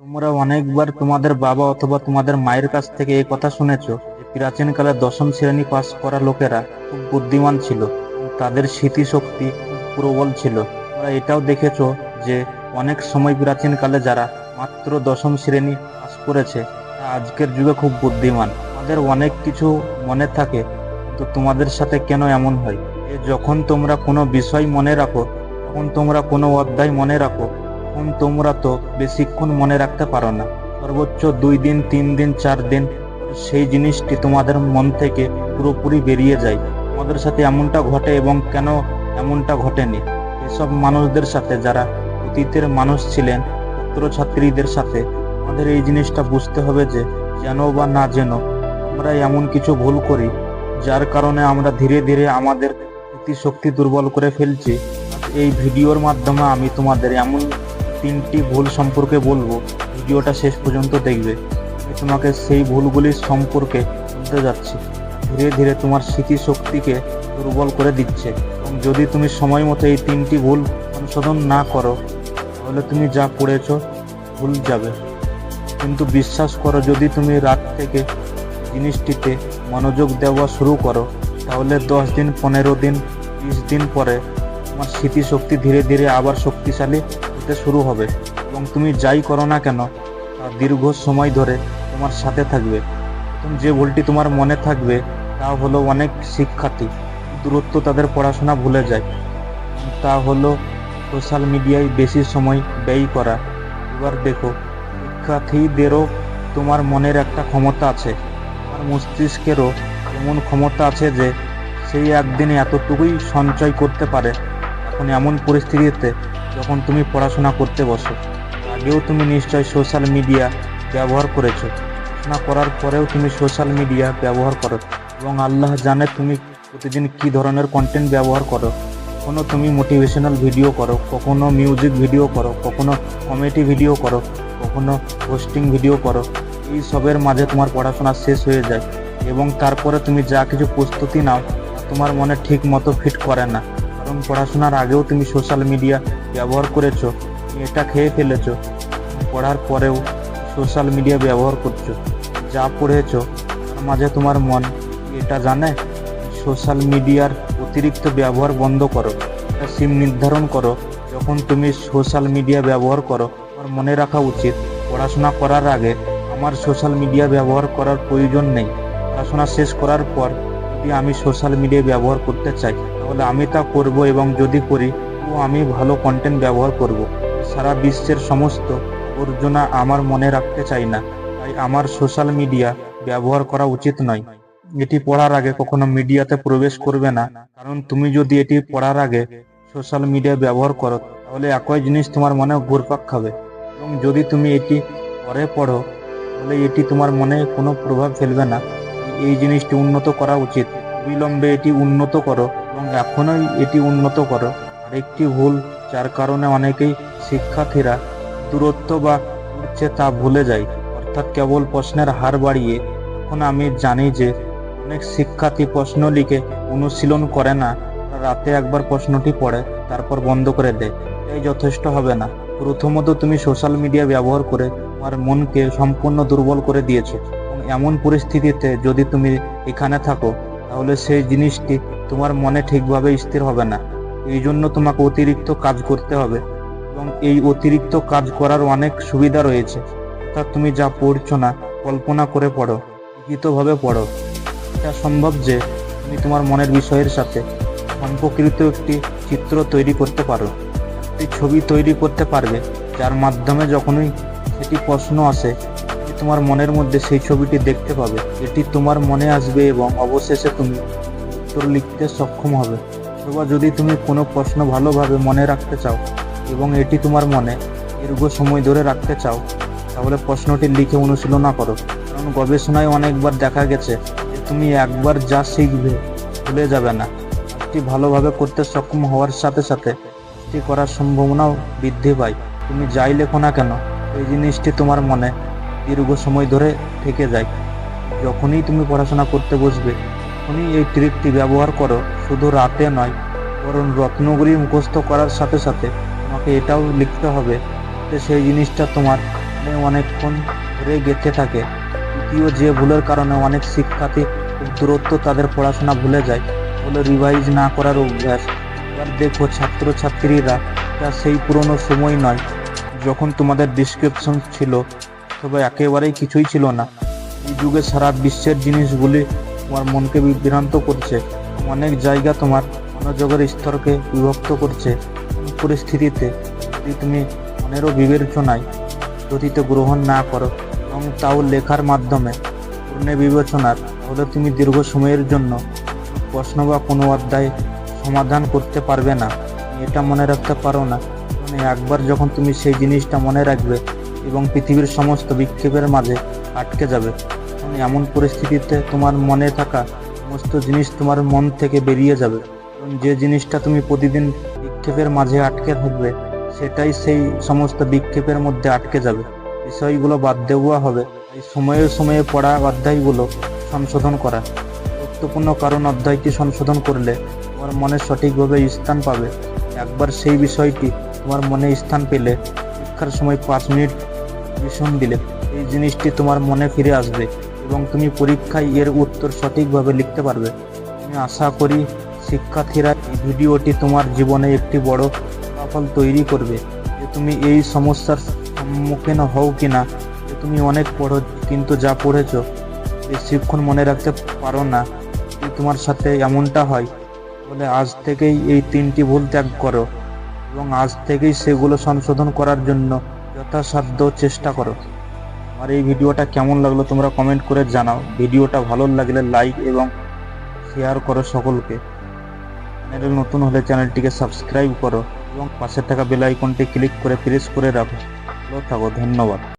তোমরা অনেকবার তোমাদের বাবা অথবা তোমাদের মায়ের কাছ থেকে এই কথা শুনেছো যে প্রাচীনকালে দশম শ্রেণি পাস করা লোকেরা খুব বুদ্ধিমান ছিল তাদের স্মৃতিশক্তি প্রবল ছিল। তোমরা এটাও দেখেছ যে অনেক সময় প্রাচীনকালে যারা মাত্র দশম শ্রেণি পাস করেছে, তারা আজকের যুগে খুব বুদ্ধিমান। আমাদের অনেক কিছু মনে থাকে তো তোমাদের সাথে কেন এমন হয়? যখন তোমরা কোনো বিষয় মনে রাখো, তখন তোমরা কোনো অধ্যায় মনে রাখো তখন তোমরা তো বেশিক্ষণ মনে রাখতে পারো না। সর্বোচ্চ দুই দিন, তিন দিন, চার দিন সেই জিনিসটি তোমাদের মন থেকে পুরোপুরি বেরিয়ে যায়। আমাদের সাথে এমনটা ঘটে এবং কেন এমনটা ঘটেনি? এসব মানুষদের সাথে যারা অতীতের মানুষ ছিলেন, ছাত্রছাত্রীদের সাথে আমাদের এই জিনিসটা বুঝতে হবে যে যেন বা না যেন আমরা এমন কিছু ভুল করি, যার কারণে আমরা ধীরে ধীরে আমাদের স্মৃতিশক্তি দুর্বল করে ফেলছি। এই ভিডিওর মাধ্যমে আমি তোমাদের এমন তিনটি ভুল সম্পর্কে বলব, ভিডিওটা শেষ পর্যন্ত দেখবে। আমি তোমাকে সেই ভুলগুলির সম্পর্কে বলতে যাচ্ছি। ধীরে ধীরে তোমার স্মৃতিশক্তিকে দুর্বল করে দিচ্ছে। এবং যদি তুমি সময় মতো এই তিনটি ভুল সংশোধন না করো, তাহলে তুমি যা পড়েছো ভুল যাবে। কিন্তু বিশ্বাস করো, যদি তুমি রাত থেকে জিনিসটিতে মনোযোগ দেওয়া শুরু করো, তাহলে দশ দিন, পনেরো দিন, বিশ দিন পরে তোমার স্মৃতিশক্তি ধীরে ধীরে আবার শক্তিশালী হতে শুরু হবে এবং তুমি যাই করো না কেন, তা দীর্ঘ সময় ধরে তোমার সাথে থাকবে। প্রথম যে ভুলটি তোমার মনে থাকবে, তা হলো অনেক শিক্ষার্থী দূরত্ব তাদের পড়াশোনা ভুলে যায়। তা হলো সোশ্যাল মিডিয়ায় বেশি সময় ব্যয় করা। এবার দেখো, শিক্ষার্থীদেরও তোমার মনের একটা ক্ষমতা আছে। তোমার মস্তিষ্কেরও এমন ক্ষমতা আছে যে, সেই একদিনে এতটুকুই সঞ্চয় করতে পারে। এখন এমন পরিস্থিতিতে যখন তুমি পড়াশোনা করতে বসো, আগেও তুমি নিশ্চয় সোশ্যাল মিডিয়া ব্যবহার করেছ। পড়াশোনা করার পরেও তুমি সোশ্যাল মিডিয়া ব্যবহার করো এবং আল্লাহ জানে তুমি প্রতিদিন কি ধরনের কন্টেন্ট ব্যবহার করো। কখনো তুমি মোটিভেশনাল ভিডিও করো, কখনো মিউজিক ভিডিও করো, কখনো কমেডি ভিডিও করো, কখনো পোস্টিং ভিডিও করো। এই সবের মাঝে তোমার পড়াশোনা শেষ হয়ে যায় এবং তারপরে তুমি যা কিছু প্রস্তুতি নাও তোমার মনে ঠিক মতো ফিট করে না। কারণ পড়াশোনার আগেও তুমি সোশ্যাল মিডিয়া ব্যবহার করেছ, এটা খেয়ে ফেলেছো, পড়ার পরেও সোশ্যাল মিডিয়া ব্যবহার করছ, যা পড়েছো, তার মাঝে তোমার মন, এটা জানে? সোশ্যাল মিডিয়ার অতিরিক্ত ব্যবহার বন্ধ করো সিম নির্ধারণ করো, যখন তুমি সোশ্যাল মিডিয়া ব্যবহার করো, তোমার মনে রাখা উচিত, পড়াশোনা করার আগে আমার সোশ্যাল মিডিয়া ব্যবহার করার প্রয়োজন নেই, পড়াশোনা শেষ করার পর যদি আমি সোশ্যাল মিডিয়া ব্যবহার করতে চাই তাহলে আমি তা করব এবং যদি করি, তো আমি ভালো কন্টেন্ট ব্যবহার করব। সারা বিশ্বের সমস্ত আবর্জনা আমার মনে রাখতে চাই না। তাই আমার সোশ্যাল মিডিয়া ব্যবহার করা উচিত নয়। এটি পড়ার আগে কখনো মিডিয়াতে প্রবেশ করবে না। কারণ তুমি যদি এটি পড়ার আগে সোশ্যাল মিডিয়া ব্যবহার করো, তাহলে একই জিনিস তোমার মনে ঘুরপাক খাবে। এবং যদি তুমি এটি পরে পড়ো, তাহলে এটি তোমার মনে কোনো প্রভাব ফেলবে না। এই জিনিসটি উন্নত করা উচিত। বিলম্বে এটি উন্নত করো। এবং এখনই এটি উন্নত করো। আরেকটি ভুল, যার কারণে অনেকেই শিক্ষার্থীরা দূরত্ব বা উঠছে তা ভুলে যায়। অর্থাৎ কেবল প্রশ্নের হার বাড়িয়ে, এখন আমি জানি যে অনেক শিক্ষার্থী প্রশ্ন লিখে অনুশীলন করে না। রাতে একবার প্রশ্নটি পড়ে, তারপর বন্ধ করে দেয়। এই যথেষ্ট হবে না। প্রথমত তুমি সোশ্যাল মিডিয়া ব্যবহার করে তোমার মনকে সম্পূর্ণ দুর্বল করে দিয়েছ। এমন পরিস্থিতিতে যদি তুমি এখানে থাকো, তাহলে সেই জিনিসটি তোমার মনে ঠিকভাবে স্থির হবে না। এই জন্য তোমাকে অতিরিক্ত কাজ করতে হবে। এবং এই অতিরিক্ত কাজ করার অনেক সুবিধা রয়েছে। অর্থাৎ তুমি যা পড়ছো না, কল্পনা করে পড়ো, লিখিতভাবে পড়ো। এটা সম্ভব যে তুমি তোমার মনের বিষয়ের সাথে সম্পর্কিত একটি চিত্র তৈরি করতে পারো। একটি ছবি তৈরি করতে পারবে, যার মাধ্যমে যখনই সেটি প্রশ্ন আসে, তুমি তোমার মনের মধ্যে সেই ছবিটি দেখতে পাবে। এটি তোমার মনে আসবে এবং অবশেষে তুমি উত্তর লিখতে সক্ষম হবে। অথবা যদি তুমি কোনো প্রশ্ন ভালোভাবে মনে রাখতে চাও এবং এটি তোমার মনে দীর্ঘ সময় ধরে রাখতে চাও, তাহলে প্রশ্নটি লিখে অনুশীলনা করো। কারণ গবেষণায় অনেকবার দেখা গেছে যে তুমি একবার যা শিখবে ভুলে যাবে না। কাজটি ভালোভাবে করতে সক্ষম হওয়ার সাথে সাথে কাজটি করার সম্ভাবনাও বৃদ্ধি পায়। তুমি যাই লেখো না কেন, এই জিনিসটি তোমার মনে দীর্ঘ সময় ধরে থেকে যায়। যখনই তুমি পড়াশোনা করতে বসবে তখনই এই ট্রিকটি ব্যবহার করো, শুধু রাতে নয়, বরং রত্নগুলি মুখস্থ করার সাথে সাথে তোমাকে এটাও লিখতে হবে যে সেই জিনিসটা তোমার অনেকক্ষণ ধরে গেঁথে থাকে। তৃতীয় যে ভুলের কারণে অনেক শিক্ষার্থী দূরত্ব তাদের পড়াশোনা ভুলে যায় বলে রিভাইজ না করার অভ্যাস। এবার দেখো ছাত্রছাত্রীরা তা সেই পুরনো সময় নয়, যখন তোমাদের ডিসক্রিপশন ছিল তবে একেবারেই কিছুই ছিল না। এই যুগে সারা বিশ্বের জিনিসগুলি তোমার মনকে বিভ্রান্ত করছে। অনেক জায়গা তোমার মনোযোগের স্তরকে বিভক্ত করছে। পরিস্থিতিতে যদি তুমি মনেরও বিবেচনায় গতিতে গ্রহণ না করো, এবং তাও লেখার মাধ্যমে পূর্ণ বিবেচনার, তাহলে তুমি দীর্ঘ সময়ের জন্য প্রশ্ন বা কোনো অধ্যায় সমাধান করতে পারবে না। এটা মনে রাখতে পারো না। মানে একবার যখন তুমি সেই জিনিসটা মনে রাখবে এবং পৃথিবীর সমস্ত বিক্ষেপের মাঝে আটকে যাবে এমন পরিস্থিতিতে তোমার মনে থাকা সমস্ত জিনিস তোমার মন থেকে বেরিয়ে যাবে। এবং যে জিনিসটা তুমি প্রতিদিন বিক্ষেপের মাঝে আটকে থাকবে, সেটাই সেই সমস্ত বিক্ষেপের মধ্যে আটকে যাবে। বিষয়গুলো বাদ দেওয়া হবে। এই সময়ে সময়ে পড়া অধ্যায়গুলো সংশোধন করা। গুরুত্বপূর্ণ কারণ অধ্যায়টি সংশোধন করলে তোমার মনে সঠিকভাবে স্থান পাবে। একবার সেই বিষয়টি তোমার মনে স্থান পেলে পরীক্ষার সময় পাঁচ মিনিট রিভিশন দিলে এই জিনিসটি তোমার মনে ফিরে আসবে। এবং তুমি পরীক্ষায় এর উত্তর সঠিকভাবে লিখতে পারবে। আমি আশা করি শিক্ষার্থীরা এই ভিডিওটি তোমার জীবনে একটি বড় ফলাফল তৈরি করবে। যে তুমি এই সমস্যার সম্মুখীন হও কিনা, যে তুমি অনেক পড়ো কিন্তু যা পড়েছো বেশিক্ষণ মনে রাখতে পারো না যদি তোমার সাথে এমনটা হয় বলে আজ থেকেই এই তিনটি ভুল ত্যাগ করো এবং আজ থেকেই সেগুলো সংশোধন করার জন্য যথাসাধ্য চেষ্টা করো। আমার এই ভিডিওটা কেমন লাগল তোমরা কমেন্ট করে জানাও। ভিডিওটা ভালো লাগলে লাইক এবং শেয়ার করো সকলকে। চ্যানেল নতুন হলে চ্যানেলটিকে সাবস্ক্রাইব করো এবং পাশে থাকা বেল আইকনটি ক্লিক করে প্রেস করে রাখো। ভালো থাকো, ধন্যবাদ।